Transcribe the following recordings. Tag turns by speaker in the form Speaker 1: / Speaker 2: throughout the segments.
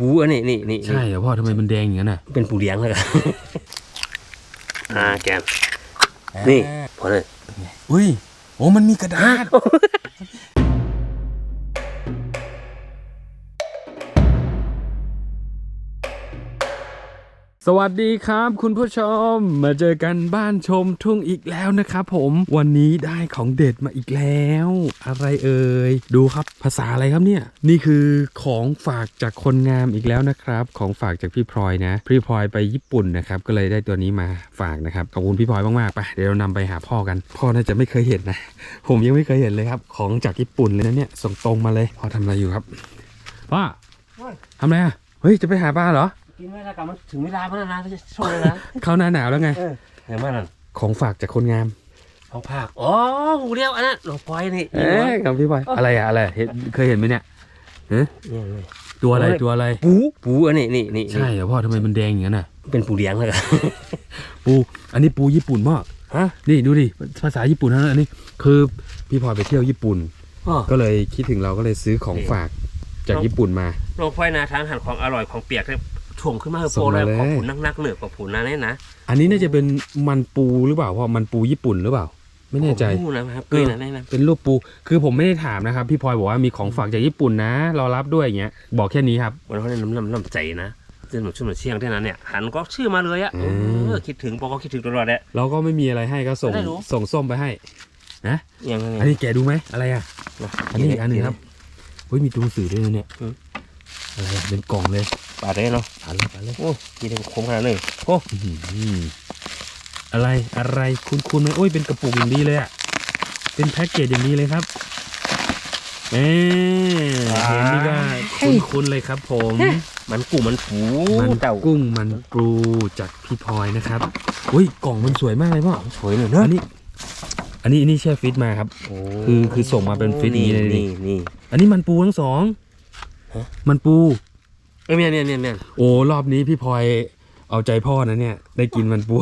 Speaker 1: ปูอันนี้นี่นี่
Speaker 2: ใช่เหรอพ่อทำไมมันแดงอย่างนั้นอะ
Speaker 1: เป็นปูเลี้ยงเลยอ่าแกมนี่พอเลย
Speaker 2: อุ้ยโอ้มันมีกระดาษ สวัสดีครับ คุณผู้ชมมาเจอกันบ้านชมทุ่งอีกแล้วนะครับผมวันนี้ได้ของเด็ดมาอีกแล้ว อะไรเอ่ยดูครับภาษาอะไรครับเนี่ย นี่คือของฝากจากคนงามอีกแล้วนะครับ ของฝากจากพี่พลอยนะพี่พลอยไปญี่ปุ่นนะครับก็เลยได้ตัวนี้มาฝากนะครับขอบคุณพี่พลอยมากๆไปเดี๋ยวเรานำไปหาพ่อกัน พ่อน่าจะไม่เคยเห็นนะ ผมยังไม่เคยเห็นเลยครับของจากญี่ปุ่นเลยนะเนี่ยส่งตรงมาเลยพ่อทำอะไรอยู่ครับพ่อทำอะไรอะเฮ้ยจะไปหาปลาเหรอ
Speaker 1: กินไม่ได้กับมันถึงเวลาพัฒนาจะช่วยเลยนะ
Speaker 2: เข้าหน้าหนาวแล้วไง
Speaker 1: เออเห็นไหมนั่น
Speaker 2: ของฝากจากคนงาม
Speaker 1: ของภาคอ๋อหูเดียวอันนั้นหลวงปอยนี่
Speaker 2: เอ๊ะกับพี่บอยอะไรอะอะไรเห็นเคยเห็นไหมเนี่ยเอ๊ะ
Speaker 1: นี่นี่
Speaker 2: ตัวอะไรตัวอะไร
Speaker 1: ปูปูอันนี้นี่นี่
Speaker 2: ใช่เหรอพ่อทำไมมันแดงอย่างนั้นอะ
Speaker 1: เป็นปูเลี้ยงเลย
Speaker 2: ปูอันนี้ปูญี่ปุ่นพ่อ
Speaker 1: ฮะ
Speaker 2: นี่ดูดิภาษาญี่ปุ่นทั้งนั้นอันนี้ คือพี่พลอยไปเที่ยวญี่ปุ่น
Speaker 1: อ๋อ
Speaker 2: ก็เลยคิดถึงเราก็เลยซื้อของฝากจากญี่ปุ่นมา
Speaker 1: หลวงปอยนาทางหันของอร่อยของเปียกเนี่ย ถ่วงขึ้นมาเถอะ
Speaker 2: ส่
Speaker 1: โป
Speaker 2: ง
Speaker 1: เล
Speaker 2: มายเลย
Speaker 1: ของผุนนักๆเหนือกว่าผุนนะเนี่ยนะ
Speaker 2: อันนี้น่าจะเป็นมันปูหรือเปล่าพ่อมันปูญี่ปุ่นหรือเปล่า ไม่แน่ใจ
Speaker 1: ผมรู้นะครับเกยนะแน่นะ
Speaker 2: เป็นรูปปู คือผมไม่ได้ถามนะครับ พี่พลอยบอกว่ามีของฝากจากญี่ปุ่นนะรอรับด้วยอย่างเงี้ยบอกแค่นี้ครับ
Speaker 1: วันเขาเนี่ยน้ำน้ำน้ำใจนะเรื่องหนุ่มชุ่มหนุ่มเชียงเท่านั้นเนี่ยหันก็ชื่อมาเลยอะ
Speaker 2: อืม
Speaker 1: เออคิดถึงปอก็คิดถึงตลอดแหละ
Speaker 2: เราก็ไม่มีอะไรให้ก็ส่ง
Speaker 1: ไม่ได้รู้
Speaker 2: ส่งส้มไปให้
Speaker 1: ยังไง
Speaker 2: อันนี้แกดูไหมอะไรอะ อันนี้อีกอันหนึงครับเฮ้ยมีตัวหนังสือด้วยนะเนี่ย อะไรเป็นกล่องเลย
Speaker 1: ปาดได้เนาะ
Speaker 2: อ่านเลยอ่านเลย
Speaker 1: โอ้ยี่ได้คมขนาดนี้โอ้
Speaker 2: อะไรอะไรคุณคุณไหมโอ้ยเป็นกระปุกอย่างดีเลยอะเป็นแพ็กเกจอย่างดีเลยครับเอ๊เห็นนี่ก็คุณคุณเลยครับ ผม
Speaker 1: มันกูมันผู
Speaker 2: มัน
Speaker 1: เต่า
Speaker 2: กุ้งมันปูจากพี่พลอยนะครับอุ้ยกล่องมันสวยมากเลยพ่อ
Speaker 1: สวยเลยเนอะ
Speaker 2: อันนี้ อันนี้อันนี้แช่ฟิตมาครับคือคือส่งมาเป็นฟิตนี้เลยนี่
Speaker 1: นี่
Speaker 2: อันนี้มันปูทั้งสอง มันปู
Speaker 1: เอ้ยเมียนเมียนเมียนเมียน
Speaker 2: โอ้รอบนี้พี่พลอยเอาใจพ่อนะเนี่ย ได้กินมันปู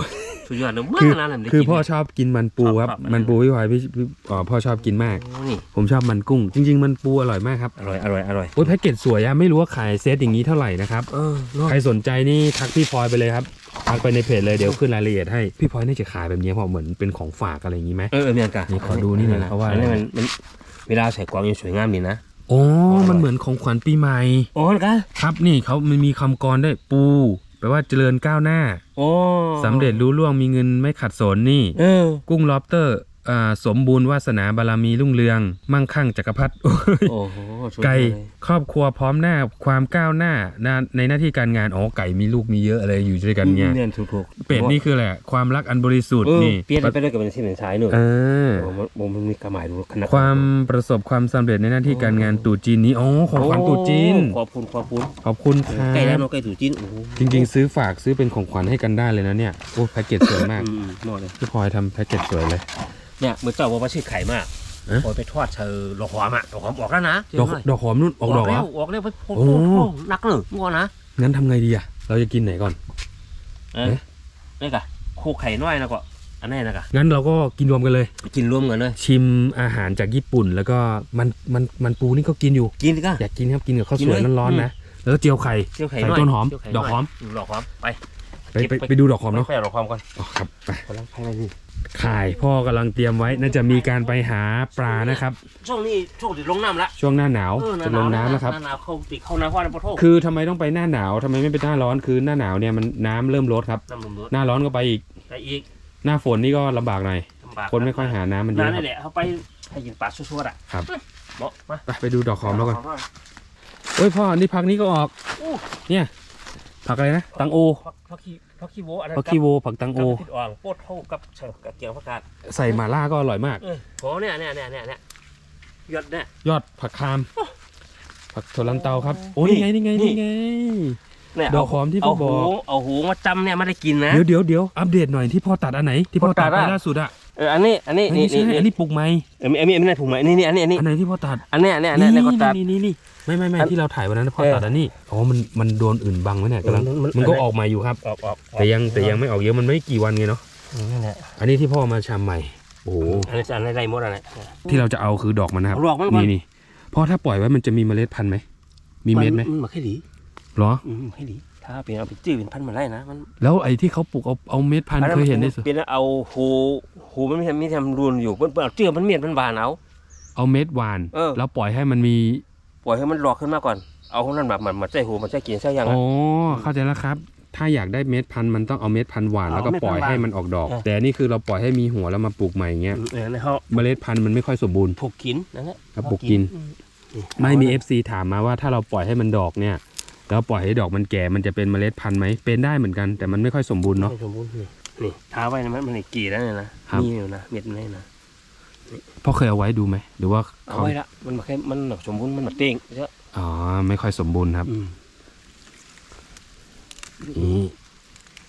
Speaker 1: สุดยอดเลยเมื่
Speaker 2: คือ
Speaker 1: อนั้นผมได้
Speaker 2: คือ
Speaker 1: กิน
Speaker 2: พ่อชอบกินมันปูครับ
Speaker 1: ชอบชอบ
Speaker 2: มันปูพี่พลอยพี่พี่อ๋อพ่อชอบกินมาก
Speaker 1: โอ้นี่
Speaker 2: ผมชอบมันกุ้ง จริง ๆ มันปูอร่อยมากครับ
Speaker 1: อร่อยอร่อยอร่อย
Speaker 2: โอ้ยแพ็กเกจสวยอะไม่รู้ว่าขายเซตอย่างนี้เท่าไหร่นะครับ
Speaker 1: เออเนอะ
Speaker 2: ใครสนใจนี่ทักพี่พลอยไปเลยครับทักไปในเพจเลยเดี๋ยวขึ้นรายละเอียดให้พี่พลอยน่าจะขายแบบนี้เพราะเหมือนเป็นของฝากอะไรอย่างนี้ไหม
Speaker 1: เออเออเมียนกัน
Speaker 2: นี่ขอดูนี่หน่อยนะเขาว่า
Speaker 1: อันนี้มันมันเวลาใส่กล่องยังสวยงามดีนะ
Speaker 2: โอ้มันเหมือนของขวัญปีใหม่
Speaker 1: โอ้กัน
Speaker 2: ครับนี่เขามันมีคำกรด้วยปูแปลว่าเจริญก้าวหน้า
Speaker 1: โอ้
Speaker 2: สำเร็จรู้ล่วงมีเงินไม่ขัดสนนี่
Speaker 1: เออ
Speaker 2: กุ้งล็อบสเตอร์ อ่าสมบูรณ์วาสนาบารมีรุ่งเรือง มั่งคั่งจักรพรรดิ
Speaker 1: โอ้โหสวย
Speaker 2: ไก่
Speaker 1: เลย
Speaker 2: ครอบครัวพร้อมหน้าความก้าวหน้าหน้าในหน้าที่การงานอ๋อไก่มีลูกมีเยอะอะไรอยู่ด้วยกันเนี่ย
Speaker 1: เมียนถูกถูก
Speaker 2: เป็ดนี่คือแหละไรความรักอันบริสุทธิ์
Speaker 1: เออ
Speaker 2: นี่
Speaker 1: เปลี่ยนไปเลยกับเป็นที่เป็นชายหนึ่ง
Speaker 2: เออ
Speaker 1: โอ้มันโอ้มันมีกระหมายดูขนาด
Speaker 2: ความประสบความสำเร็จในหน้าที่การงานตรุษจีนนี้อ๋อของขวัญตรุษจีน
Speaker 1: ขอบคุณขอบคุณ
Speaker 2: ขอบคุณครั
Speaker 1: ไก่แล้ว
Speaker 2: บ
Speaker 1: เนาะไก่ตู่จีนโอ้โห
Speaker 2: จริง ๆ ซื้อฝากซื้อเป็นของขวัญให้กันได้เลยนะเนี่ยโอ้แพ็กเกจสวยมาก
Speaker 1: อืมๆเหมาะเลย
Speaker 2: พี่พลอยทำแพ็กเกจสวยเลย
Speaker 1: เนี่ยเหมือนเจ้าบอกว่าชื่อไข่มาก
Speaker 2: เอ๊ะ
Speaker 1: พอไปทอดเชอดอกหอมอะดอกหอมออกแล้วนะ
Speaker 2: ดอกดอกหอมนู่นออกดอกเหร
Speaker 1: แล้
Speaker 2: อ
Speaker 1: วออกแล้วไปโพ
Speaker 2: โอ้
Speaker 1: โพนักเลยงัวนะ
Speaker 2: งั้นทำไงดีอะเราจะกินไหนก่อน
Speaker 1: เออ
Speaker 2: เอ๊ะ
Speaker 1: นี่กะคู่ไข่น้อยนะก็อันนี้นะกะ
Speaker 2: งั้นเราก็กินรวมกันเลย
Speaker 1: กินรวมกันเลย
Speaker 2: ชิมอาหารจากญี่ปุ่น แล้วก็มันมันมันปูนี่ก็กินอยู่
Speaker 1: กินดิกะ
Speaker 2: อยากกินครับกินกับข้าว
Speaker 1: กิน
Speaker 2: สวย
Speaker 1: เลย
Speaker 2: ร้อน
Speaker 1: อืม
Speaker 2: ๆนะ แล้วก็เจียวไข่
Speaker 1: เจียวไข่
Speaker 2: ใส่
Speaker 1: น้อย
Speaker 2: ต้นหอม
Speaker 1: เจียวไข่
Speaker 2: ดอกหอม
Speaker 1: น้ยดอกหอมไป
Speaker 2: ไปไป ไปดูดอกหอมเนาะ
Speaker 1: ไปเอาดอกหอมก่อน
Speaker 2: อ๋อครับไป
Speaker 1: กำลังไปเลยนี่
Speaker 2: ข่ายพ่อกำลังเตรียมไว้น่าจะมีการไปหาปลานะครับ
Speaker 1: ช่วงนี้ช่วงที่ลงน้ำละ
Speaker 2: ช่วงหน้าหนาว
Speaker 1: เออห
Speaker 2: จะลงน้ำนะครับ
Speaker 1: หน้าหนาวเข้าปีเข้าหน้าว่าในปะโท
Speaker 2: คือทำไมต้องไปหน้าหนาวทำไมไม่เป็นหน้าร้อนคือหน้าหนาวเนี่ยมันน้ำเริ่มลดครับ
Speaker 1: น้ำลมรถ
Speaker 2: หน้าร้อนก็ไปอีก
Speaker 1: ไปอีก
Speaker 2: หน้าฝนนี่ก็ลำบากหน่อย
Speaker 1: ลำบาก
Speaker 2: คนไม่ค่อยหาน้ำมันเย
Speaker 1: นั่
Speaker 2: อะ
Speaker 1: น
Speaker 2: ครับ
Speaker 1: แหละเขาไปให้กินปลาชัวๆอะ
Speaker 2: ครับ
Speaker 1: เนาะมา
Speaker 2: ไปไปดูดอกหอมแล้วก่อนเอ้ยพ่อนี่พักนี้ก็ออก
Speaker 1: อู้
Speaker 2: เนี่ย ผักอะไรนะ ตังโอ
Speaker 1: พักพักขี้ พักขี้โวอันนั้น
Speaker 2: ผักคีโวผักตังโอ
Speaker 1: กับติดอ่างโปดเท่ากับเฉิบกับเกียวผักกาด
Speaker 2: ใส่หม่าล่าก็อร่อยมาก
Speaker 1: เออโหเนี่ยเนี่ยเนี่ยเนี่ยเนี่ยยอดเนี่ย
Speaker 2: ยอดผักคาม ผักถั่วลันเตาครับ โอ้ยนี่ไงนี่ไง
Speaker 1: นี่
Speaker 2: นี่ไง
Speaker 1: เนี่ย
Speaker 2: ดอกหอมที่พ่อบอก
Speaker 1: เาหูเอาหูมาจำเนี่ยไม่ได้กินนะ
Speaker 2: เดี๋ยวเดี๋ยวเดี๋ยวอัปเดตหน่อยที่พ่อตัดอันไหน ที่พ่อ
Speaker 1: พ่อตั
Speaker 2: ตัด
Speaker 1: ด
Speaker 2: ไป
Speaker 1: อะ
Speaker 2: ล่าสุดอะ
Speaker 1: เอออันนี้อันนี้
Speaker 2: อัน
Speaker 1: นี่
Speaker 2: นี้ใช่
Speaker 1: นี่
Speaker 2: อันนี้ปลูกไหม
Speaker 1: เอออันนี้อันนี้อันนี้ผมไหมนี่นี่อันนี้อันนี้
Speaker 2: อันไหนที่พ่อตัด
Speaker 1: อันเนี้ยอันเนี้ยอันเนี้ยเนี่ยก็ตัด
Speaker 2: นี่นี่นี่ ไม่ไม่ไม่
Speaker 1: อัน
Speaker 2: ที่เราถ่ายวันนั้นพ่อ
Speaker 1: เออ
Speaker 2: ตัดอันนี้อ๋อมันมันโดนอื่นบังไว้เนี่ยกำลัง
Speaker 1: มันมัน
Speaker 2: มันก็
Speaker 1: อันนั้น
Speaker 2: ออกมาอยู่ครับ
Speaker 1: ออกออกออก
Speaker 2: แต่ยังแต่ยังไม่ออกเยอะมันไม่กี่วันไงเนาะ
Speaker 1: นั่นแหละ
Speaker 2: อันนี้ที่พ่อมาชามใหม่โอ้โห
Speaker 1: อันนี้อันนี้ไรหมดอันนี้
Speaker 2: ที่เราจะเอาคือดอกมันนะครับ
Speaker 1: เอาดอกมันก่อน
Speaker 2: นี่นี่เพราะถ้าปล่อยไว้มันจะมีเมล็ดพันธุ์ไหมมีเม็ดไหม
Speaker 1: นมาแค่ดี
Speaker 2: หเหรอ
Speaker 1: อืมให้ดีถ้าเป็นเอาไปจื้อเป็นพันธุ์มาไล่นะมัน
Speaker 2: แล้วไอ้ที่เขาปลูกเอาเอาเม็ดพันธุ์เคยเห็นได้สุด
Speaker 1: เป็นเอาหูหูมันไม่ทำไม่ทำรูนอยู่เปิ้นเปิ้นเอาเจือมันเมียนมันบานเอา
Speaker 2: เอาเม็ดหวาน
Speaker 1: เออ
Speaker 2: แล้วปล่อยให้มันมี
Speaker 1: ป ล่อยให้มันหลอกขึ้นมาก่อนเอาของนั้นแบบมันมันใจหูมันใจกินใช่ยัง
Speaker 2: อ๋
Speaker 1: อะ
Speaker 2: อเข้าใจแล้วครับ ถ้าอยากได้เม็ดพันธุ์มันต้องเอาเม็ดพันธุ์หวาน
Speaker 1: เอา
Speaker 2: แล้วก็
Speaker 1: เม็ด
Speaker 2: ปล่อย
Speaker 1: พันธุ์หวาน
Speaker 2: ให้มันออกดอก
Speaker 1: เออ
Speaker 2: แต่นี่คือเราปล่อยให้มีหัวแล้วมาปลูกใหม่อย่างเงี้ย
Speaker 1: เออในเขา
Speaker 2: เมล็ดพันธุ์มันไม่ค่อยสมบูรณ์
Speaker 1: ปลูกกินนั่นแหละ
Speaker 2: ครับปลูกกิน
Speaker 1: อืนี่
Speaker 2: ไม่มี FC ถามมาว่าถ้าเราปล่อยให้มันดอกเนี่ยแล้วปล่อยให้ดอกมันแก่มันจะเป็นเมล็ดพันธุ์ไหมเป็นได้เหมือนกันแต่มันไม่ค่อยสมบูรณ์เนาะ
Speaker 1: ไม่สมบูรณ์นี่นี่ท้าไว้นะมันมันอีกกี่แล้วเนี่ยนะครับมีอยู่นะเม็ดนี่นะ
Speaker 2: พ่อเคยเอาไว้ดูไหมหรือว่า
Speaker 1: เอา
Speaker 2: เขา
Speaker 1: ไว้ละมันมาแค่มันแบบสมบูรณ์มันแบบเต้งเยอะ
Speaker 2: อ๋อไม่ค่อยสมบูรณ์ครับ
Speaker 1: อืม
Speaker 2: นี่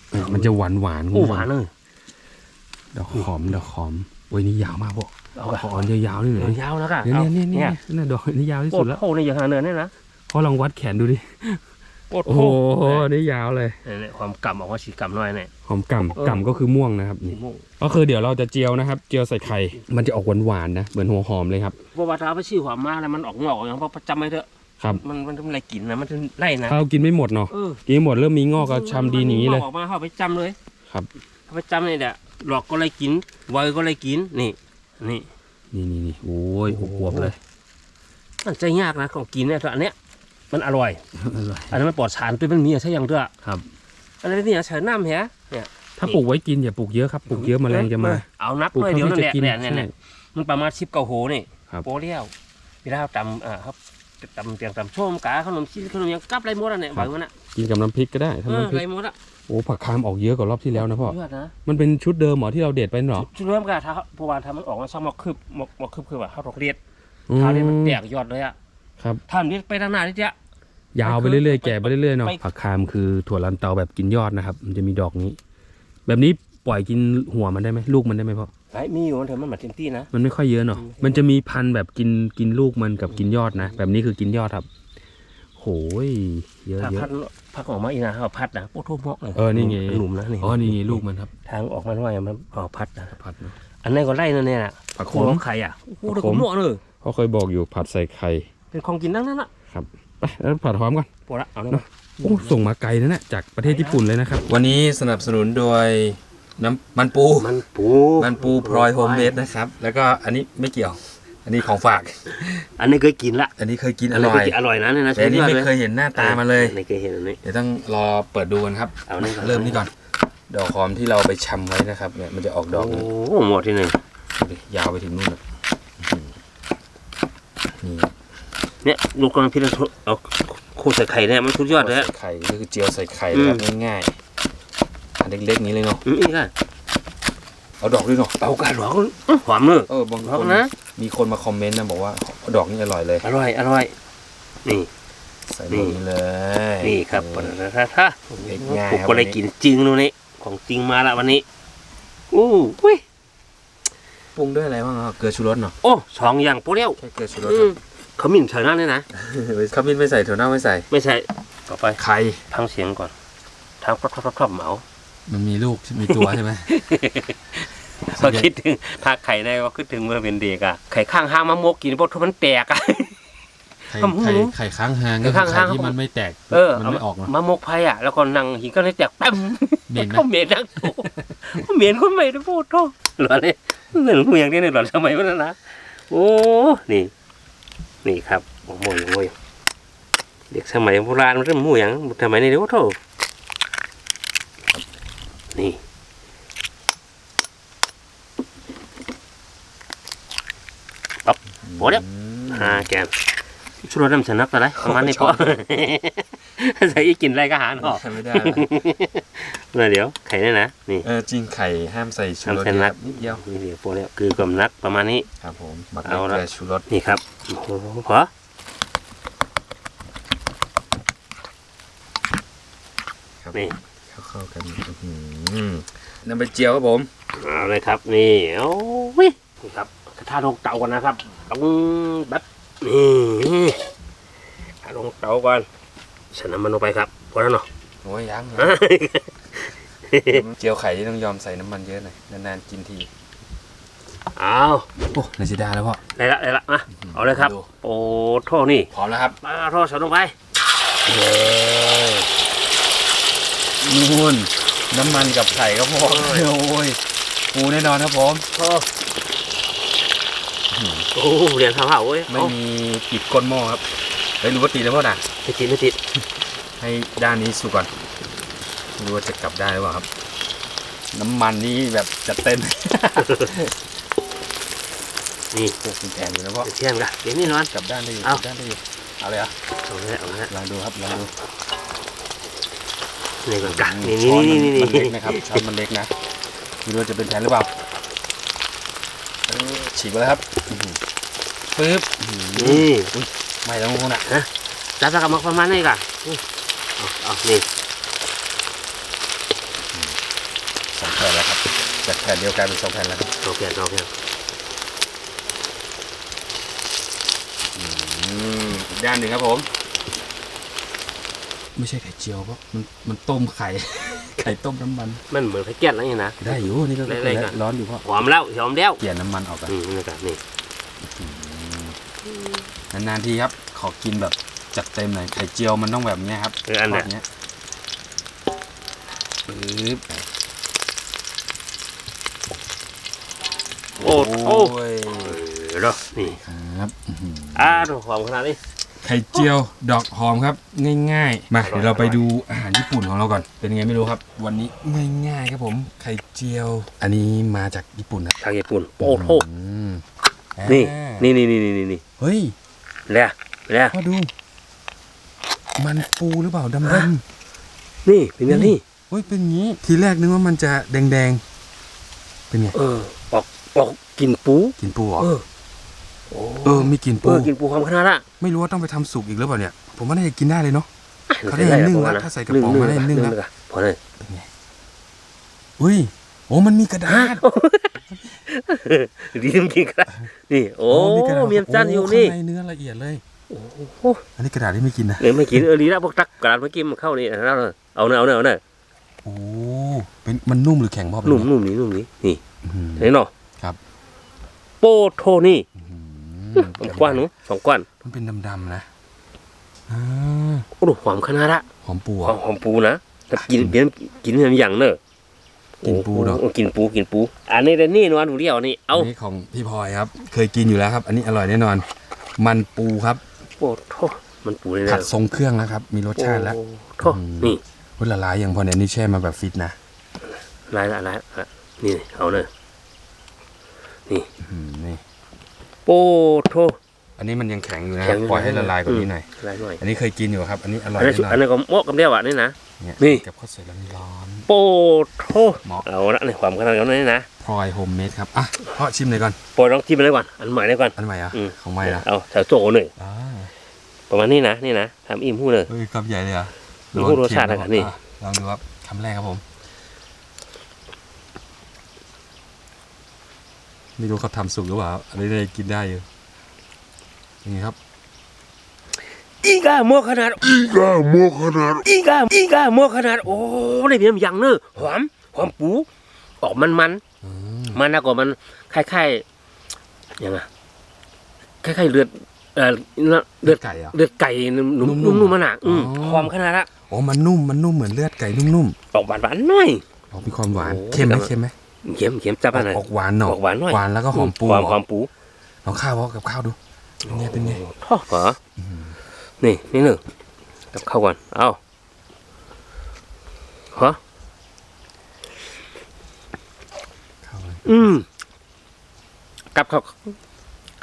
Speaker 2: เออมันจะหวานหวาน
Speaker 1: โอ้หวานเลย
Speaker 2: ดอกหอมดอกหอมโอ้ยนี่ยาวมากพวก
Speaker 1: เอา
Speaker 2: ข
Speaker 1: อะ
Speaker 2: ออ่อนยาวๆนี่เลย
Speaker 1: ยาวนะค่ะ
Speaker 2: เนี่ย
Speaker 1: อา
Speaker 2: เนี่ยเนี่ยเนี่ยเนี่ยดอกนี่ยาวที่
Speaker 1: โอ้
Speaker 2: สุดแล้ว
Speaker 1: โหในอย่างหาเนินนี่นะ
Speaker 2: พ่อลองวัดแขนดูดิ
Speaker 1: โอ้
Speaker 2: โอ้โหนี่ยาวเลย
Speaker 1: เนี่ยความกำออกว่าสีกำหน่อยเนี่ย
Speaker 2: หอมก่ำก่ำก็คือม่วงนะครับนี่
Speaker 1: โม่ง
Speaker 2: ก็คือเดี๋ยวเราจะเจียวนะครับ เจียวใส่ไข่มันจะออกหวานๆนะเหมือนหัวหอมเลยครับ
Speaker 1: เพราะว่าถ้าไปชื่อความมากแล้วมันออกงอกอย่างเพราะจำไว้เถอะ
Speaker 2: ครับ
Speaker 1: มันมันทำอะไรกินนะมันไล่นะ
Speaker 2: ถ้าเรากินไม่หมดเนาะ
Speaker 1: เออ
Speaker 2: กินไม่หมดเริ่มมีงอกก็ชำดีหนีเลย
Speaker 1: ออกมาเข้าไปจำเลย
Speaker 2: ครับ
Speaker 1: เข้าไปจำนี่แหละหลอกก็เลยกินไวก็เลยกินนี่นี่
Speaker 2: นี่นี่นี่โอ้ยอวบๆเลย
Speaker 1: มันใจยากนะของกินเนี่ยเถอะอันเนี้ย มันอร่อย
Speaker 2: อร่อย
Speaker 1: อันนั้นมันปลอดสารด้วยมันมีอะใช่ยังเถอะ
Speaker 2: ครับ
Speaker 1: อันนี้เนี่ยเฉินน้ำแฮะเนี่ย
Speaker 2: ถ้าปลูกไว้กินอย่าปลูกเยอะครับปลูกเยอะแมลงจะมา
Speaker 1: เอานับ
Speaker 2: ปลูก
Speaker 1: ด้วย
Speaker 2: เท่า
Speaker 1: เดี๋ยวนั่น
Speaker 2: ที่
Speaker 1: แห
Speaker 2: จะ
Speaker 1: ละ
Speaker 2: กิน
Speaker 1: เนี่ยเนี่ย
Speaker 2: ใช่
Speaker 1: เนี่ยมันประมาณชิบเก้าโหนี่
Speaker 2: ครับ
Speaker 1: โปเลี้ยวเวลาเราตำอ่าครับตำเตียงตำส้มกาขนมชีสขนมหยังกับไรหมดอะเนี่ยไหวมันอะ
Speaker 2: กินกับน้ำพริกก็ได้
Speaker 1: เอ
Speaker 2: ทำ
Speaker 1: อ
Speaker 2: น้ำพริ
Speaker 1: ไร
Speaker 2: ก
Speaker 1: หมดอะ
Speaker 2: โอ้ผักคามออกเยอะกว่ารอบที่แล้วนะพ่อ
Speaker 1: ยอดนะ
Speaker 2: มันเป็นชุดเดิมเหรอที่เราเด็ดไปเหรอ
Speaker 1: ชุดเริ่มกันถ้าเพราะว่าถ้ามันออกมาช่องมอกคืบมอกมอกคืบคือว่าเขาตกเรียด
Speaker 2: อืม
Speaker 1: ถ้าเรียดมันแตกยอดเลยอะ
Speaker 2: ครับ
Speaker 1: ถ้ามันเรียดไปทางหน้าที่เจ๊
Speaker 2: ยาวไปเรื่อยๆ
Speaker 1: ไป
Speaker 2: แก่ไปเรื่อยๆเนาะ
Speaker 1: ไป
Speaker 2: ผักคามคือถั่วลันเตาแบบกินยอดนะครับ มันจะมีดอกนี้ แบบนี้ปล่อยกินหัวมันได้ไหมลูกมันได้ไหมพ่อ
Speaker 1: ไอ้มีอยู่มันเถอะมันเหมือนเต็มที่นะ
Speaker 2: มันไม่ค่อยเยอะเนาะ
Speaker 1: อืม
Speaker 2: มันจะมีพันธุ์แบบกินกินลูกมันกับกินยอดนะ แบบนี้คือกินยอดครับ โหยเยอะ
Speaker 1: ถ้า
Speaker 2: เย
Speaker 1: พั
Speaker 2: อะ
Speaker 1: ดพักออกมาอีกนะเขาพัดนะโอ้โหมอกเลย
Speaker 2: เออนี่ไง
Speaker 1: หลุมนะนี่
Speaker 2: อ๋อ นี่ไงลูกมันครับ
Speaker 1: ทางออกมาว่ามันเอาพัดนะ
Speaker 2: ผัดเนอะ
Speaker 1: อันนั้นก็ไล่นั่นเนี่ยน่ะ
Speaker 2: ผักข
Speaker 1: โอ้
Speaker 2: ม
Speaker 1: ไข่อะโอ้โห
Speaker 2: ผั
Speaker 1: เด็
Speaker 2: ก
Speaker 1: ก
Speaker 2: ขม
Speaker 1: หมอเลย
Speaker 2: เขาเคยบอกอยู่ผัดใส่ไข่
Speaker 1: เป็นของกินทั้งนั้นอะ
Speaker 2: ไปแล้วผัดหอมก่อน
Speaker 1: ปวดละเอาเลย
Speaker 2: โอ้ส่งมาไกลนะเนี่ยจากประเทศญี่ปุ่นเลยนะครับ วันนี้สนับสนุนโดยน้ำมันปู
Speaker 1: มันปู
Speaker 2: มันปูพลอยโฮมเมดนะครับ แล้วก็อันนี้ไม่เกี่ยว อันนี้ของฝาก
Speaker 1: อันนี้เคยกินละ
Speaker 2: อันนี้เคยกินอ
Speaker 1: อันนี้
Speaker 2: ร่
Speaker 1: เค
Speaker 2: อยย
Speaker 1: กินอร่อยนะเนี่ยนะ
Speaker 2: แต่อันนี้ไม่
Speaker 1: สุด
Speaker 2: เค
Speaker 1: ย
Speaker 2: ยเห็นหน้าตามาเลย
Speaker 1: อันนี้เคยเห็นอันนี้
Speaker 2: เดี๋ยวต้องรอเปิดดูกันครับ
Speaker 1: เอานี่ก่อน
Speaker 2: เริ่มนี่ก่อน ดอกหอมที่เราไปชำไว้นะครับเนี่ยมันจะออกดอก
Speaker 1: โอ้
Speaker 2: นี้
Speaker 1: โหหมดที่หนึ่ง
Speaker 2: ดูดิยาวไปถึงนู่นอะอื้อหือนี่
Speaker 1: เนี่ยลูกกำลังพิจารณาเอาคู่ใส่ไข่เนี่ยมันสุดยอดเลยอะ
Speaker 2: ใส่ไข่ก็คือเจียวใส่ไข่นะครับง่ายๆอันเล็กๆนี้เลยเนาะ
Speaker 1: อืมอีกอะ
Speaker 2: เอาดอกด้วยเนาะ
Speaker 1: เอากระหลอกหอมเนอะ
Speaker 2: เออบาง
Speaker 1: หอ
Speaker 2: ค
Speaker 1: ม
Speaker 2: น
Speaker 1: นะ
Speaker 2: มีคนมาคอมเมนต์นะบอกว่าดอกนี้อร่อยเลย
Speaker 1: อร่อยอร่อยนี่
Speaker 2: ใส่แบบนี้เลย
Speaker 1: นี่ครับปะทะทะ
Speaker 2: เล็กง่าย
Speaker 1: ผม
Speaker 2: ครับ
Speaker 1: ก็เลยกินจริงดูนี่ของจริงมาละวันนี้อู้หุ้ย
Speaker 2: ปรุงด้วยอะไรบ้างครับเกลือชูรสเนาะ
Speaker 1: โอ้สองอย่างโปรเลี้ยว
Speaker 2: แค่เกลือชูรส
Speaker 1: อืม ขมิ้นใส่นั่นเลยนะ
Speaker 2: ขมิ้นไม่ใส่ถั่วเน่าไม่ใส่
Speaker 1: ไม่ใช่ต่อไป
Speaker 2: ไข่
Speaker 1: ทางเสียงก่อนทางครอบครอบครอบครอบเหมา
Speaker 2: มันมีลูกมีตัวใช่ไหม
Speaker 1: พอคิดถึงถ้าไข่ได้ก็คิดถึงเมื่อเป็นเด็กอะไข่ข้างห้างมะมกกินเพราะทุกมันแตกอะ
Speaker 2: ไข่
Speaker 1: ทำให้
Speaker 2: ไข่
Speaker 1: รู้
Speaker 2: ไข่ค้างหาง
Speaker 1: ไข่
Speaker 2: ก็คือ
Speaker 1: ค้าง
Speaker 2: ไข่
Speaker 1: หาง
Speaker 2: ที่มันไม่แตก
Speaker 1: เออ
Speaker 2: มัน
Speaker 1: เอา
Speaker 2: ไม่ออกเนาะ
Speaker 1: มะมกไผ่อะแล้วก็นั่งหินก็เลยแตกแป๊ม
Speaker 2: เหม็นไหม
Speaker 1: เขาเหม็นนักโตเขาเหม็นคนไม่ได้พูดโตหลอนเลยหนึ่งผู้อย่างนี้เนี่ยหลอนสมัยนั้นนะโอ้นี่ นี่ครับโอ้โหโอ้ยเด็กสมัยโบราณมันเริ่มมู่อย่างสมัยนี้เดี๋ยวโทษนี่ปั๊บโอ้เดี๋ยว
Speaker 2: อืม
Speaker 1: ห้าแกน ชุดรถน้ำชนักอะไรประมาณนี้พอใส่อีกกินอะไรก็หาเนาะ
Speaker 2: ไม่ได้
Speaker 1: น่ะเดี๋ยวไข่เนี่ยนะนี่
Speaker 2: เออจริงไข่ห้ามใส่ชูรส
Speaker 1: ห้ามใส่
Speaker 2: เย
Speaker 1: นั
Speaker 2: อะ
Speaker 1: ก
Speaker 2: นิดเดียว
Speaker 1: นี่เดี๋ยวพวกเนี้ยคือกลมนักประมาณนี้
Speaker 2: ครับผมหมัก
Speaker 1: เอา
Speaker 2: ด้วย
Speaker 1: ละ
Speaker 2: เกลือชูรส
Speaker 1: นี่ครับโอ้โหพอ
Speaker 2: ครับ
Speaker 1: นี่
Speaker 2: เข้าๆกันอื้อหือนำไปเจียวครับผม
Speaker 1: เอาเลยครับนี่โอ้ยนี่ครับกระทะลงเตาก่อนนะครับต้องแบบ นี่กระทะลงเตาก่อนใส่น้ำมันลงไปครับพอแล้วเนาะ
Speaker 2: โอ้ยยังนะ เจียวไข่ที่ต้องยอมใส่น้ำมันเยอะหน่อยนานๆกินที
Speaker 1: เอา
Speaker 2: โอ้นาซิดาแล้วพ่อ
Speaker 1: ได้ละได้ละมาเอาเลยครับ
Speaker 2: ดู
Speaker 1: โอ้โทษนี่
Speaker 2: พร้อมแล้วครับ
Speaker 1: ปลาโทษใส่ลงไป
Speaker 2: เลยนู่นน้ำมันกับไข่ครับผม
Speaker 1: โอ้ย
Speaker 2: โอ้ยปูแน่นอนครับผม
Speaker 1: โอ้โอ้เรียนเผาๆเว้ย
Speaker 2: ไม่
Speaker 1: เอา
Speaker 2: มีปิดก้นหม้อครับเฮ้ยรู้ว่าติดแล้วพ่อน่ะ
Speaker 1: ไม่ติดไม่ติด
Speaker 2: ให้ด้านนี้สุกก่อนไม่รู้ว่าจะกลับได้หรือเปล่าครับ น้ำมันนี่แบบจัดเต็ม
Speaker 1: นี่
Speaker 2: โอ้คุณแทนอยู่นะพ่อ
Speaker 1: เที่ยงกันเดี๋ยวนี้นอน
Speaker 2: กลับด้านได้อยู่
Speaker 1: เอา
Speaker 2: กลับด้านได้อยู่เอาเลยเหรอะ
Speaker 1: เอาละเอาละ
Speaker 2: ลองดูครับลองดู
Speaker 1: นี่ก่อนกันนี่
Speaker 2: ช้อ
Speaker 1: นี่นี่นี่
Speaker 2: มันเล็ก
Speaker 1: นี่
Speaker 2: นะครับช้อนมันเล็กนะไม่รู้ว่าจะเป็นแผนหรือเปล่าเออ ฉีกไปแล้วครับอื้อหือปึ๊บอื้อหือ
Speaker 1: นี่
Speaker 2: ไม่ต้องพูดนะ
Speaker 1: จับสักกับมาประมาณนี้ก่ะนี่เอาเอานี่
Speaker 2: สองแผ่นแล้วครับจากแผ่นเดียวกลายเป็นสองแผ่นแล้วครับ
Speaker 1: เอาเปลี่ยนเอาเปลี่ยน
Speaker 2: อืมอีกด้านหนึ่งครับผม ไม่ใช่ไข่เจียวเพราะมันมันต้มไข่ ไข่ต้มน้ำมัน
Speaker 1: มันเหมือนไข่เกียดแล้วนี่นะ
Speaker 2: ได้อยู่นี่ก็
Speaker 1: ได้ๆครับ
Speaker 2: ร้อนอยู่เพราะ
Speaker 1: หอมแล้วหอมแล้ว
Speaker 2: เปลี่ยนน้ำมันออกกัน
Speaker 1: อืมนี่กันนี่
Speaker 2: นานๆทีครับ ขอกินแบบจัดเต็มหน่อยไข่เจียวมันต้องแบบเนี้ยครับ
Speaker 1: เอออัน
Speaker 2: แบ
Speaker 1: เนี้ย
Speaker 2: บเนี้ยปึ๊บ
Speaker 1: โอ้โห
Speaker 2: ย
Speaker 1: เออเนาะนี่
Speaker 2: ครับอื้อหือ
Speaker 1: อ่าดูหอมขนาดนี้
Speaker 2: ไข่เจียวดอกหอมครับ ง่ายๆ มาเดี๋ยวเราไปดูอาหารญี่ปุ่นของเราก่อน เป็นไงไม่รู้ครับ วันนี้ง่ายๆครับผม ไข่เจียว อันนี้มาจากญี่ปุ่นนะ
Speaker 1: ทางญี่ปุ่น โอ้โห
Speaker 2: อืม
Speaker 1: นี่
Speaker 2: อ่า
Speaker 1: นี่นี่นี่นี่นี่
Speaker 2: เฮ้ย
Speaker 1: แล้วแล้ว
Speaker 2: พ่อดู มันปูหรือเปล่าดำ
Speaker 1: ฮะ
Speaker 2: ๆ
Speaker 1: นี่เป็นแบบนี้
Speaker 2: เฮ้ยเป็นงี้ ทีแรกนึกว่ามันจะแดงๆ เป็นไง
Speaker 1: เออออกออกกินปู
Speaker 2: กินปูเหรอ
Speaker 1: เออโอ้
Speaker 2: เออมีกลิ่น
Speaker 1: เอ
Speaker 2: ปู
Speaker 1: อกินปูความขนาดละ
Speaker 2: ไม่รู้ว่าต้องไปทำสุกอีกหรือเปล่าเนี่ย ผมว่าน่าจะกินได้เลยเนาะ เขาได้นึ่งแล้วถ้าใส่กระป๋องมาได้นึ่งแล้ว
Speaker 1: แล้วพอเลย
Speaker 2: อุ้ยโอ้มันมีกระดาษ
Speaker 1: ดีจริงๆครับนี่ โอ้
Speaker 2: กระดาษ
Speaker 1: เมียมจันอยู่
Speaker 2: โข้าง
Speaker 1: นี่
Speaker 2: ในเนื้อละเอียดเลย
Speaker 1: โอ้โห
Speaker 2: อันนี้กระดาษที่ไม่กินนะ
Speaker 1: เนี่ยไม่กินเออดีแล้วพวกตักกระดาษเมื่อกี้มันเข้านี่เอาเนอะเอาเนอะเอาเนอะเอาเนอะ
Speaker 2: โอ้เป็นมันนุ่มหรือแข็งพ่อ
Speaker 1: นุ่มนุ่มนี่นุ่มนี่นี่
Speaker 2: อื้อ
Speaker 1: เห็นเนาะ
Speaker 2: ครับ
Speaker 1: โปโทนี่
Speaker 2: หือ
Speaker 1: สองก้อนหนูสองก้อน
Speaker 2: มันเป็นดำๆนะอ่า
Speaker 1: โอ้โหหอมขนาดละ
Speaker 2: หอมปู
Speaker 1: ห
Speaker 2: เหร
Speaker 1: อ
Speaker 2: อะ
Speaker 1: มหอมปูนะแต่กินเบี้ยนกินเป็นอย่างเนอะ
Speaker 2: กินปูเนอะ
Speaker 1: โอ้โหกินปูกินปู อันนี้เดนนี่นวลหนูเรียวนี่เอา
Speaker 2: อันนี้ของพี่พลอยครับ เคยกินอยู่แล้วครับ อันนี้อร่อยแน่นอน มันปูครับ
Speaker 1: โอ้โทมันปูเลยนะ
Speaker 2: ผัดทรงเครื่องแล้วครับ มีรสชาติแล้ว
Speaker 1: โอ้โท
Speaker 2: อืม
Speaker 1: นี่
Speaker 2: วุ้ละลายอย่างพอเนี่ยนี่แช่มาแบบฟิตนะ
Speaker 1: ลายละลายละนี่เอาเนอะ
Speaker 2: อืมนี่
Speaker 1: โปโท
Speaker 2: อันนี้มันยังแข็งอยู่นะ
Speaker 1: แข็งอยู่
Speaker 2: ปล่อยให้ละลายกว่านี้หน่อย
Speaker 1: ลายหน่อย
Speaker 2: อันนี้เคยกินอยู่ครับ อันนี้อร่อ
Speaker 1: อั
Speaker 2: ย
Speaker 1: นนี้
Speaker 2: แน่นอน
Speaker 1: อันนี้ก็โมกกับเดียวอะนี่นะ
Speaker 2: เนี่ย
Speaker 1: นี่
Speaker 2: กับข้าวสวยร้อน
Speaker 1: โปโท
Speaker 2: เหมาะ
Speaker 1: เอาละในความขนาดนั้นนี่นะ
Speaker 2: ๆพลอยโฮมเมดครับ อะพ่อชิมเลยก่อน
Speaker 1: โปรลองจิ้มไปเลยก่อนอันใหม่เลยก่อน
Speaker 2: อันใหม่เหรอะ
Speaker 1: อืม
Speaker 2: ของใหม่นะ
Speaker 1: เอาแถวโซ่หนึ่ง
Speaker 2: อ่า
Speaker 1: ประมาณนี้นะนี่นะทำอิ่มหู้เลย
Speaker 2: เฮ้ยคำใหญ่เลยเหรอะ
Speaker 1: มีพวกรสชาติอะไรกันนี่
Speaker 2: ลองดูครับคำแรกครับผม ไม่รู้เขาทำสุกหรือเปล่าอันนี้ได้กินได้อยู่ยังไงครับ
Speaker 1: อีกาโมขนาด อีกาโมขนาด อีกาอีกาโมขนาด โอ้ได้เพียงอย่างเนอะหอมหอมปูออกมันมัน
Speaker 2: อืม
Speaker 1: ๆมันนะกว่ามันคล้ายๆยังไงคล้ายๆเลือดเอ่อเลือ
Speaker 2: เลือ
Speaker 1: ด
Speaker 2: ดไก่เหรอะ
Speaker 1: เลือดไก่นุ่ม
Speaker 2: นุ่
Speaker 1: นุ่
Speaker 2: ม
Speaker 1: ม
Speaker 2: ๆ
Speaker 1: นุ่มมันอะอืม
Speaker 2: อ๋อ
Speaker 1: หอมขนาดละ
Speaker 2: โอ้มันนุ่มมันนุ่มเหมือนเลือดไก่นุ่ม
Speaker 1: ออกหวานหวานๆหน่อย
Speaker 2: ๆออกมีความหวาน
Speaker 1: โอ้
Speaker 2: เค็มไหม
Speaker 1: แต่ว่า
Speaker 2: เค็มไหม
Speaker 1: เข็มเข็มจับ
Speaker 2: อ
Speaker 1: อะ
Speaker 2: อก
Speaker 1: ไร
Speaker 2: ออกหวานหน่อย
Speaker 1: ออกหวานหน่อย
Speaker 2: หวานแล้วก็หอมปู
Speaker 1: หอมหอมปู
Speaker 2: ลองข้าวเอากับข้าวดูเป็นไงเป็นไง
Speaker 1: ท่อเหรออนี่นี่หนึ่งกับข้าวก่อนเอาฮะ
Speaker 2: ข้าวเลย
Speaker 1: อืมกับข้าว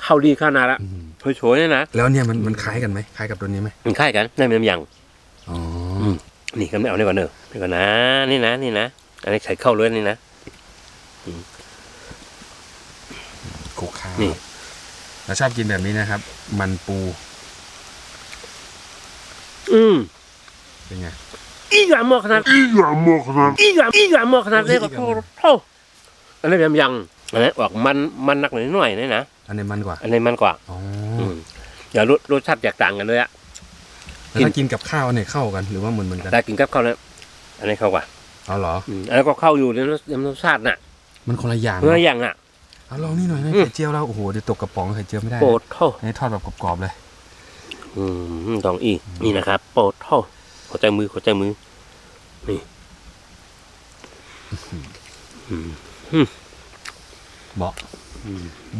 Speaker 1: ข้าวดีขนาดละ
Speaker 2: อืม
Speaker 1: โชยๆเนี่ยนะ
Speaker 2: แล้วเนี่ยมันมันคล้ายกันไหมคล้ายกับตัวนี้ไหม
Speaker 1: มันคล้ายกันได้เป็นอย่าง
Speaker 2: อ๋อ
Speaker 1: นี่ก็ไม่เอาได้ก่อนเนอะนี่ก่อนนะนี่นะนี่นะอันนี้ใส่ข้าวเลยนี่นะ
Speaker 2: คลุกข้าว
Speaker 1: นี่
Speaker 2: เราชอบกินแบบนี้นะครับ มันปู
Speaker 1: อืม
Speaker 2: เป็นไง
Speaker 1: อีกาหมอขนาด อีกาหมอขนาดอีกาอีกาหมอขนาดนี่ก็โทษโทษอันนี้เป็นอย่างอันนี้ออกมันมันนักหน่อยหน่อยนี่นะ
Speaker 2: อันนี้มันกว่า
Speaker 1: อันนี้มันกว่า
Speaker 2: อ๋อ
Speaker 1: อืมอย่ารสรสชาติแตกต่างกันเลยอะ
Speaker 2: แล้วถ้ากินกับข้าวอันไหนเข้ากันหรือว่าเหมือนเหมือนกัน
Speaker 1: ได้กินกับข้าวแล้วอันนี้เข้ากว่า
Speaker 2: เอาเหรอ
Speaker 1: อืมอันนี้ก็เข้าอยู่ในรสในรสชาติน่ะ
Speaker 2: มันคนละอย่าง
Speaker 1: เมื่อ
Speaker 2: เนอะ
Speaker 1: อย่างอะ
Speaker 2: เอาลองนี่หน่อยนะ
Speaker 1: อืม
Speaker 2: ไข่เจียวเราโอ้โหเดี๋ยวตกกระป๋องไข่เจียวไม่ได้
Speaker 1: โปรดโทษ
Speaker 2: อันนี้ทอดแบบกรอบๆเลย
Speaker 1: อืมดองอีนี่นะครับโปรดท่อขอใจมือขอใจมือนี่อืม
Speaker 2: บอก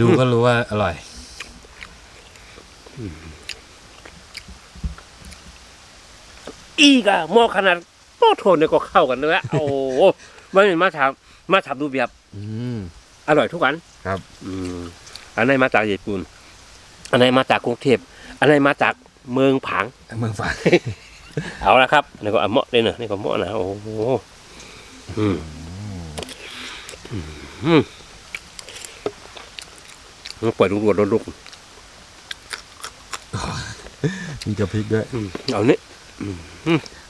Speaker 2: ดูก็รู้ว่าอร่อย
Speaker 1: อีกอะหม้อขนาดโป้โทนเนี่ยก็เข้ากันเลยอะโอ้โหไม่เป็นมาถาม มาถามดูแบบ
Speaker 2: อืม
Speaker 1: อร่อยทุกวัน
Speaker 2: ครับ
Speaker 1: อืมอันไหนมาจากญี่ปุ่น อันไหนมาจากกรุงเทพอันไหนมาจากเมืองผาง
Speaker 2: เมืองฝาง
Speaker 1: เอาละครับนี่ก็อะเหมาะเลยเนอะนี่ก็เหมาะนะโอ้โหอืมอืมอืมปล่อยลูกๆลูก
Speaker 2: มีกระพริกด้วย
Speaker 1: ๆอืมเอาเนี่ย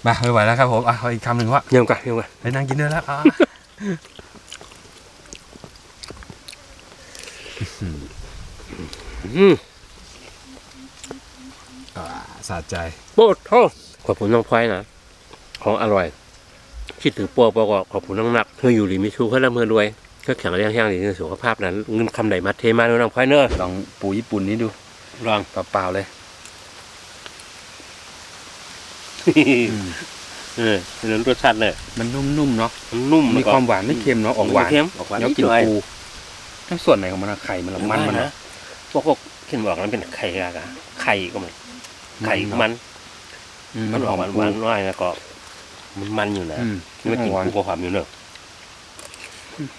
Speaker 2: มาไม่ไหวแล้วครับผมอะขออีกคำหนึ่งว่า
Speaker 1: เยี่ยมกันเยี่ยมกัน
Speaker 2: ไปนั่งกินเนื้อแล้วอะ
Speaker 1: อืม
Speaker 2: อ่า สะใจ
Speaker 1: โป้โทขอบคุณน้องพลอยนะ ของอร่อย คิดถึงปัวปอกขอบคุณน้องนักเธออยู่หรือมีชูเขาละเมอรวยเธอแข็งแรงแห้งดีในสุขภาพนั้นเงินคำไหนมาเทมาเนอะน้องพลอยเนอะ
Speaker 2: ลองปูญี่ปุ่นนี้ดู
Speaker 1: ลอง
Speaker 2: เปล่าๆเลย
Speaker 1: เออเป็นรสชาติเนี่ย
Speaker 2: มันนุ่มๆเนาะ
Speaker 1: มันนุ่ม
Speaker 2: มีความหวานไม่เค็มเนาะออกหวาน
Speaker 1: เค็มออกหวาน
Speaker 2: แล้ว
Speaker 1: นิด
Speaker 2: กิน
Speaker 1: หน่อย
Speaker 2: ปูทั้งส่วนไหนของมันอะไข่มันเหรอมันมัน
Speaker 1: นะ
Speaker 2: นะ
Speaker 1: พวกพวกเข็นบอกนั้นเป็นไข่กากะไข่ก็มันไข่
Speaker 2: มันเนอะ
Speaker 1: มัน
Speaker 2: อืม
Speaker 1: มันออกหวานหวานน้อยนะก็มันมันอยู่นะ
Speaker 2: อืม
Speaker 1: ไม่กิน
Speaker 2: หวาน
Speaker 1: ปูก็ความอยู่เนอะ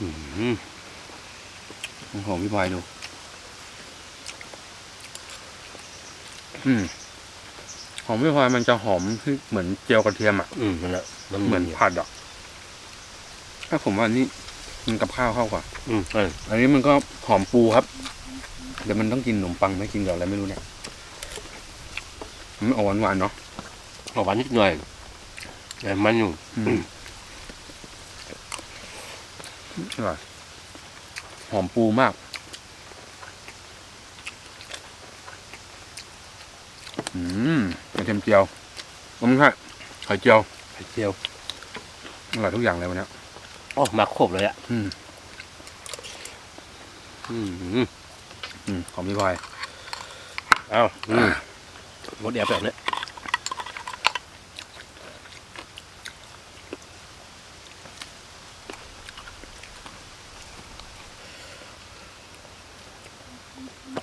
Speaker 1: อืม
Speaker 2: หอมพี่พลอยดู อืม หอมพี่พลอยมันจะหอมที่เหมือนเจียวกระเทียมอะ
Speaker 1: อืมนั่นแหละมัน
Speaker 2: เหมือนผัดอะถ้าผมว่านี่มันกับข้าวเข้ากว่า
Speaker 1: อืมเออ
Speaker 2: อันนี้มันก็หอมปูครับ เดี๋ยวมันต้องกินขนมปังไม่กินกับอะไรไม่รู้เนี่ยมันออกหวานๆเนาะ
Speaker 1: ออกหวานนิดหน่อยแต่มันอยู่
Speaker 2: อืมอร่อยหอมปูมากอืม กระเทียมเจียวอ๋อไม่ใช่ไข่เจียว
Speaker 1: ไข่เจียว
Speaker 2: อร่อยทุกอย่างเลยวันเนี้ย
Speaker 1: อ๋อมาครบเลยอะ
Speaker 2: อืม
Speaker 1: อืม
Speaker 2: อืมของพี่พลอย
Speaker 1: เอ้าอืมหมดแอบแบบเนี้ย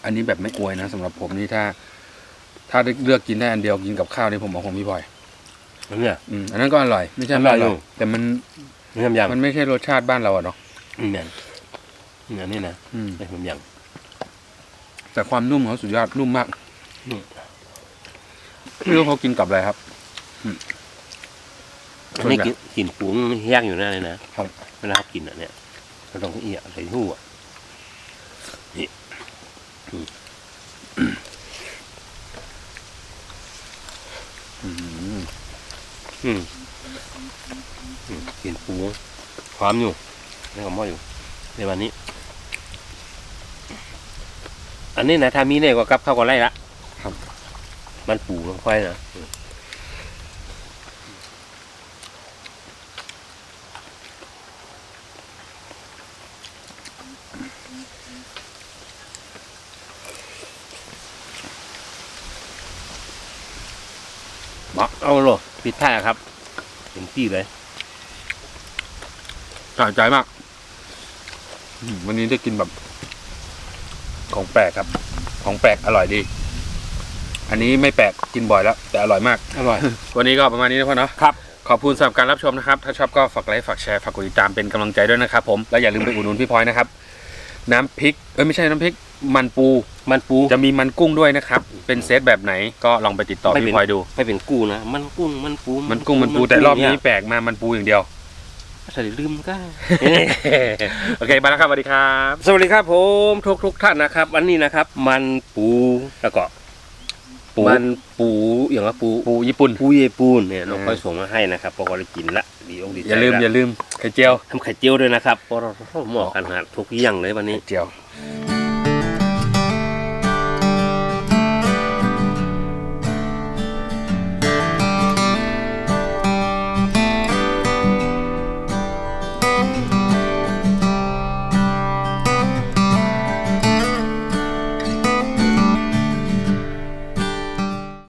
Speaker 2: อันนี้แบบไม่อวยนะสำหรับผมนี่ถ้า ถ้าได้เลือกกินได้อันเดียวกินกับข้าวนี่ผมเอาของพี่พลอย
Speaker 1: อันเนี้ย
Speaker 2: อืมอันนั้นก็อร่อย ไม่ใช่
Speaker 1: อร่
Speaker 2: ไม่
Speaker 1: อย
Speaker 2: อ
Speaker 1: อยู่
Speaker 2: ร่อยแต่มัน
Speaker 1: ไม่ทำยัง
Speaker 2: มันไม่ใช่รสชาติบ้านเราอะเนาะ
Speaker 1: อืมเนี่ยอันนี้นะ
Speaker 2: อืม
Speaker 1: ไม่ทำยัง
Speaker 2: แต่ความนุ่มเขาสุดยอดนุ่มมาก
Speaker 1: นุ่ม
Speaker 2: ไม่รู้เขากินกับอะไรครับ
Speaker 1: อันนี้กินกินปูมันแยกอยู่หน้าเลยนะครับ เวลาเขากินอะเนี่ยเราต้องเอียใส่หูอะนี่อืม
Speaker 2: อืม
Speaker 1: อืมอืมกินปูความอยู่นี่ก็หม้ออยู่ ในวันนี้ อันนี้นะถ้ามีเนี่ยก็กลับเข้าก็ไล่ละ
Speaker 2: ครับ
Speaker 1: มันปูลงไปนะ มาเอาโลปิดท้ายครับเต็มที่เลย
Speaker 2: สะใจมากอืมวันนี้ได้กินแบบ ของแปลกครับ ของแปลกอร่อยดี อันนี้ไม่แปลกกินบ่อยแล้ว แต่อร่อยมาก
Speaker 1: อร่อย
Speaker 2: วันนี้ก็ประมาณนี้นะพ่อเนาะ
Speaker 1: ครับ
Speaker 2: ขอบคุณสำหรับการรับชมนะครับ ถ้าชอบก็ฝากไลค์ฝากแชร์ฝากกดติดตามเป็นกำลังใจด้วยนะครับผมและอย่าลืมไปอุดหนุนพี่พลอยนะครับ น้ำพริกเอ้ยไม่ใช่น้ำพริก มันปู
Speaker 1: มันปู
Speaker 2: จะมีมันกุ้งด้วยนะครับ เป็นเซตแบบไหนก็ลองไปติดต่อ
Speaker 1: ไม่เป็น
Speaker 2: พี่พลอยดู
Speaker 1: ไม่เป็นกู้นะมันกุ้งมันปู
Speaker 2: มันกุ้งมันปูแต่รอบนี้แปลกมามันปูอย่างเดียว
Speaker 1: ใส่ลืมก็
Speaker 2: โอเคไปแล้วครับสวัสดีครับ
Speaker 1: สวัสดีครับผมทุกทุกๆท่านนะครับวันนี้นะครับ มันปูแล้วก็
Speaker 2: ปู
Speaker 1: มันปูอย่างว่าปู
Speaker 2: ปูญี่ปุ่น
Speaker 1: ปูเยปูนเนี่ยน้อง
Speaker 2: อืม
Speaker 1: ค่อยส่งมาให้นะครับพอเรากินละดีอกดีใจ
Speaker 2: อย่าลืม
Speaker 1: ละ
Speaker 2: อย่าลืมไข่เจียว
Speaker 1: ทำไข่เจียวด้วยนะครับเพราะเราเหมาะกันหาทุกอย่างเลยวันนี้
Speaker 2: ไข่เจียว